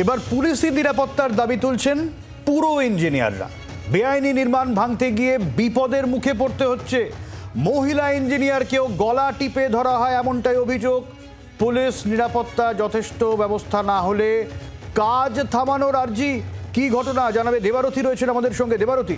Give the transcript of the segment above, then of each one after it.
এবার পুলিশি নিরাপত্তার দাবি তুলছেন পুরো ইঞ্জিনিয়াররা। বেআইনি নির্মাণ ভাঙতে গিয়ে বিপদের মুখে পড়তে হচ্ছে। মহিলা ইঞ্জিনিয়ারকেও গলা টিপে ধরা হয় এমনটাই অভিযোগ। পুলিশ নিরাপত্তা যথেষ্ট ব্যবস্থা না হলে কাজ থামানোর আর্জি কি ঘটনা জানাবে দেবারতী রয়েছেন আমাদের সঙ্গে। দেবারতী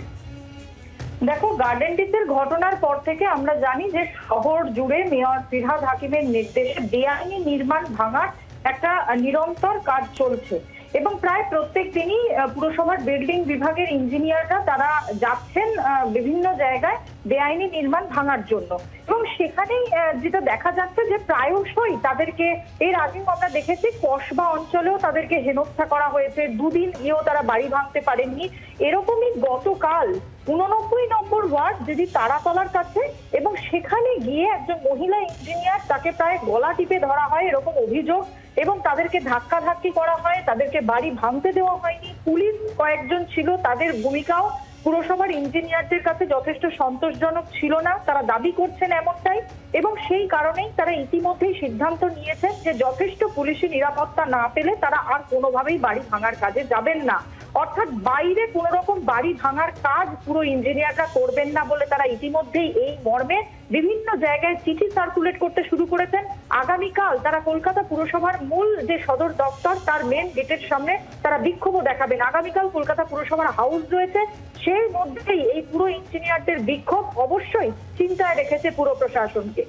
দেখো গার্ডেন ঘটনার পর থেকে আমরা জানি যে শহর জুড়ে মেয়র ফিরহাদ হাকিমের নির্দেশে বেআইনি নির্মাণ ভাঙার একটা নিরন্তর কাজ চলছে। এবং প্রায় প্রত্যেক দিনই পুরসভার বিল্ডিং বিভাগের ইঞ্জিনিয়াররা তারা যাচ্ছেন বিভিন্ন জায়গায় বেআইনি নির্মাণ ভাঙার জন্য। এবং সেখানেই যেটা দেখা যাচ্ছে যে প্রায়শই তাদেরকে, এর আগেও আমরা দেখেছি কসবা অঞ্চলেও তাদেরকে হেনস্থা করা হয়েছে। দুদিন ইয়েও তারা বাড়ি ভাঙতে পারেননি। এরকমই গতকাল উননব্বই নম্বর ওয়ার্ড যদি তারাতলার কাছে, এবং সেখানে গিয়ে একজন মহিলা ইঞ্জিনিয়ার তাকে প্রায় গলা টিপে ধরা হয় এরকম অভিযোগ। এবং তাদেরকে ধাক্কাধাক্কি করা হয়, তাদেরকে বাড়ি ভাঙতে দেওয়া হয়নি। পুলিশ কয়েকজন ছিল, তাদের ভূমিকাও পুরসভার ইঞ্জিনিয়ারদের কাছে যথেষ্ট সন্তোষজনক ছিল না। তারা দাবি করছেন এমনটাই এবং সেই কারণেই তারা ইতিমধ্যেই সিদ্ধান্ত নিয়েছেন যে যথেষ্ট পুলিশি নিরাপত্তা না পেলে তারা আর কোনোভাবেই বাড়ি ভাঙার কাজে যাবেন না। অর্থাৎ বাইরে কোনো রকম বাড়ি ভাঙার কাজ পুরো ইঞ্জিনিয়াররা করবেন না বলে তারা ইতিমধ্যেই এই মর্মে বিভিন্ন জায়গায় চিঠি সার্কুলেট করতে শুরু করেছেন। আগামীকাল তারা কলকাতা পুরসভার মূল যে সদর দপ্তর, তার মেন গেটের সামনে তারা বিক্ষোভও দেখাবেন। আগামীকাল কলকাতা পুরসভার হাউস রয়েছে। সেই মধ্যেই এই পুরো ইঞ্জিনিয়ারদের বিক্ষোভ অবশ্যই চিন্তায় রেখেছে পুরো প্রশাসনকে।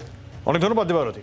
অনেক ধন্যবাদ দেবারতী।